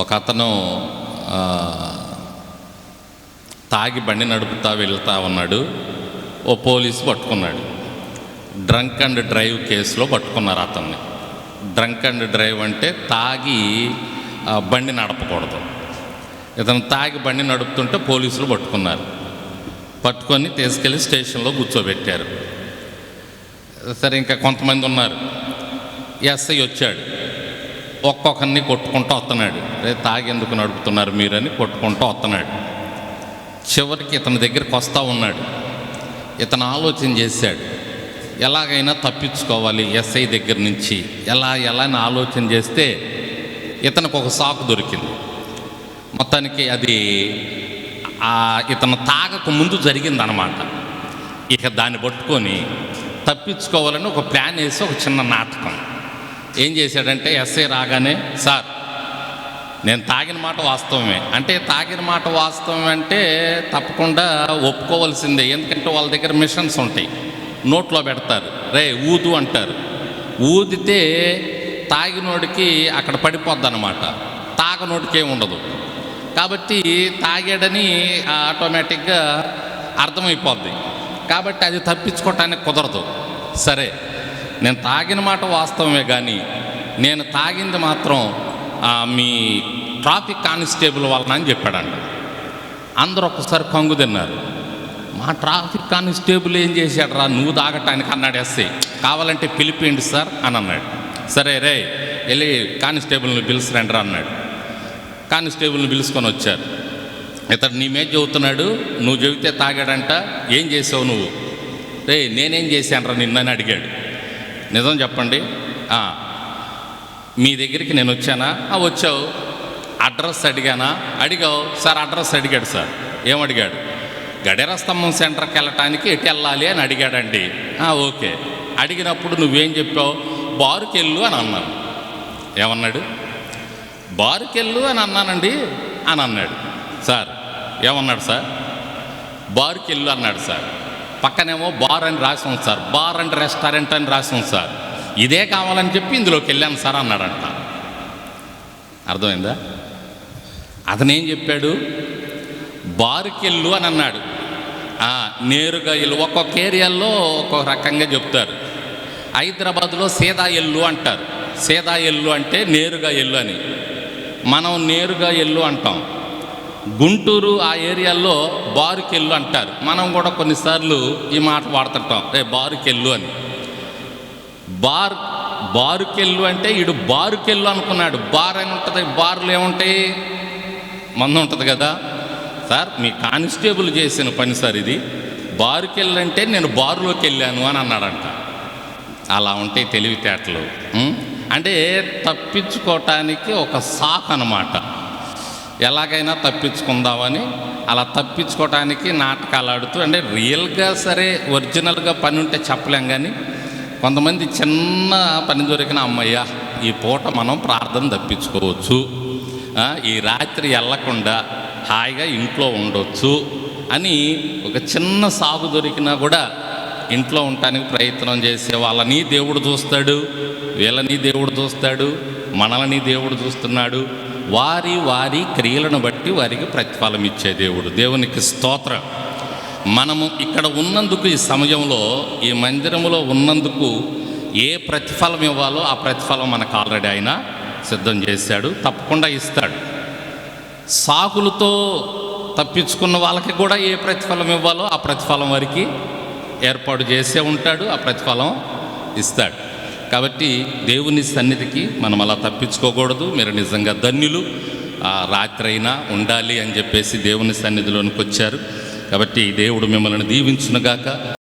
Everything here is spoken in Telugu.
ఒక అతను తాగి బండి నడుపుతా వెళ్తా ఉన్నాడు. ఓ పోలీసు పట్టుకున్నాడు. డ్రంక్ అండ్ డ్రైవ్ కేసులో పట్టుకున్నారు అతన్ని. డ్రంక్ అండ్ డ్రైవ్ అంటే తాగి బండి నడపకూడదు. ఇతను తాగి బండి నడుపుతుంటే పోలీసులు పట్టుకున్నారు. పట్టుకొని తీసుకెళ్ళి స్టేషన్లో కూర్చోబెట్టారు. సరే ఇంకా కొంతమంది ఉన్నారు. ఎస్ఐ వచ్చాడు. ఒక్కొక్కరిని కొట్టుకుంటూ వస్తున్నాడు. తాగేందుకు నడుపుతున్నారు మీరని కొట్టుకుంటూ వస్తున్నాడు. చివరికి ఇతని దగ్గరికి వస్తూ ఉన్నాడు. ఇతను ఆలోచన చేశాడు. ఎలాగైనా తప్పించుకోవాలి ఎస్ఐ దగ్గర నుంచి. ఎలా ఎలా అని ఆలోచన చేస్తే ఇతనికి ఒక సాకు దొరికింది. మొత్తానికి అది ఇతను తాగక ముందు జరిగిందనమాట ఇక దాన్ని పట్టుకొని తప్పించుకోవాలని ఒక ప్లాన్ వేసి ఒక చిన్న నాటకం. ఏం చేశాడంటే ఎస్ఐ రాగానే సార్ నేను తాగిన మాట వాస్తవమే. అంటే తాగిన మాట వాస్తవం అంటే తప్పకుండా ఒప్పుకోవాల్సిందే. ఎందుకంటే వాళ్ళ దగ్గర మిషన్స్ ఉంటాయి. నోట్లో పెడతారు. రే ఊదు అంటారు. ఊదితే తాగినోడికి అక్కడ పడిపోద్ది అనమాట తాగనోడికి ఉండదు. కాబట్టి తాగాడని ఆటోమేటిక్గా అర్థమైపోద్ది. కాబట్టి అది తప్పించుకోవటానికి కుదరదు. సరే నేను తాగిన మాట వాస్తవమే కానీ నేను తాగింది మాత్రం మీ ట్రాఫిక్ కానిస్టేబుల్ వలన అని చెప్పాడంట. అందరూ ఒక్కసారి కంగు తిన్నారు. మా ట్రాఫిక్ కానిస్టేబుల్ ఏం చేశాడు రా నువ్వు తాగటానికి అన్నాడు ఎస్ఐ కావాలంటే పిలిపియండి సార్ అని అన్నాడు. సరే రే వెళ్ళి కానిస్టేబుల్ని పిలుచురండి రా అన్నాడు. కానిస్టేబుల్ని పిలుచుకొని వచ్చారు. ఇతడు నీ మీద చెబుతున్నాడు నువ్వు చెబితే తాగాడంట ఏం చేసావు నువ్వు? రే నేనేం చేశానురా? నిన్నని అడిగాడు. నిజం చెప్పండి. మీ దగ్గరికి నేను వచ్చానా? వచ్చావు. అడ్రస్ అడిగానా? అడిగావు. సార్ అడ్రస్ అడిగాడు సార్. ఏమడిగాడు గడేర స్తంభం సెంటర్కి వెళ్ళటానికి ఎటు వెళ్ళాలి అని అడిగాడండి. ఓకే. అడిగినప్పుడు నువ్వేం చెప్పావు? బారుకెళ్ళు అని అన్నాను. ఏమన్నాడు? బారుకెళ్ళు అని అన్నానండి అని అన్నాడు. సార్ ఏమన్నాడు సార్? బారుకెళ్ళు అన్నాడు సార్. పక్కనేమో బార్ అని రాసి ఉంది సార్. బార్ అండ్ రెస్టారెంట్ అని రాసి ఉంది సార్. ఇదే కావాలని చెప్పి ఇందులోకి వెళ్ళాను సార్ అన్నాడంట. అర్థమైందా? అతనేం చెప్పాడు? బారుకెళ్ళు అని అన్నాడు. నేరుగా ఇల్లు ఒక్కొక్క ఏరియాలో ఒక్కొక్క రకంగా చెప్తారు. హైదరాబాద్లో సీదా ఎల్లు అంటారు. సీదా ఎల్లు అంటే నేరుగా ఎల్లు అని. మనం నేరుగా ఎల్లు అంటాం. గుంటూరు ఆ ఏరియాల్లో బారుకెళ్ళు అంటారు. మనం కూడా కొన్నిసార్లు ఈ మాట వాడుతుంటాం. రే బారుకెళ్ళు అని. బార్ బారుకెళ్ళు అంటే ఇడు బారుకెళ్ళు అనుకున్నాడు. బార్ అని ఉంటుంది బార్లు ఏముంటాయి? మందు ఉంటుంది కదా. సార్ మీ కానిస్టేబుల్ చేసిన పని సార్ ఇది. బారుకెళ్ళు అంటే నేను బారులోకి వెళ్ళాను అని అన్నాడంట. అలా ఉంటాయి తెలివితేటలు. అంటే తప్పించుకోవటానికి ఒక సాక్ అనమాట ఎలాగైనా తప్పించుకుందామని అలా తప్పించుకోవటానికి నాటకాలు ఆడుతూ అంటే రియల్గా సరే ఒరిజినల్గా పని ఉంటే చెప్పలేం కానీ కొంతమంది చిన్న పని దొరికిన అమ్మయ్య ఈ పూట మనం ప్రార్థన తప్పించుకోవచ్చు. ఈ రాత్రి వెళ్ళకుండా హాయిగా ఇంట్లో ఉండొచ్చు అని ఒక చిన్న సాగు దొరికినా కూడా ఇంట్లో ఉండటానికి ప్రయత్నం చేసే వాళ్ళని దేవుడు చూస్తాడు వీళ్ళని దేవుడు చూస్తాడు మనల్ని దేవుడు చూస్తున్నాడు వారి వారి క్రియలను బట్టి వారికి ప్రతిఫలం ఇచ్చే దేవుడు. దేవునికి స్తోత్రం. మనము ఇక్కడ ఉన్నందుకు ఈ సమయంలో ఈ మందిరంలో ఉన్నందుకు ఏ ప్రతిఫలం ఇవ్వాలో ఆ ప్రతిఫలం మనకు ఆల్రెడీ ఆయన సిద్ధం చేశాడు తప్పకుండా ఇస్తాడు. సాకులతో తప్పించుకున్న వాళ్ళకి కూడా ఏ ప్రతిఫలం ఇవ్వాలో ఆ ప్రతిఫలం వారికి ఏర్పాటు చేసే ఉంటాడు ఆ ప్రతిఫలం ఇస్తాడు. కాబట్టి దేవుని సన్నిధికి మనం అలా తప్పించుకోకూడదు. మీరు నిజంగా ధన్యులు. ఆ ఉండాలి అని చెప్పేసి దేవుని సన్నిధిలోనికి వచ్చారు. కాబట్టి దేవుడు మిమ్మల్ని దీవించునుగాక.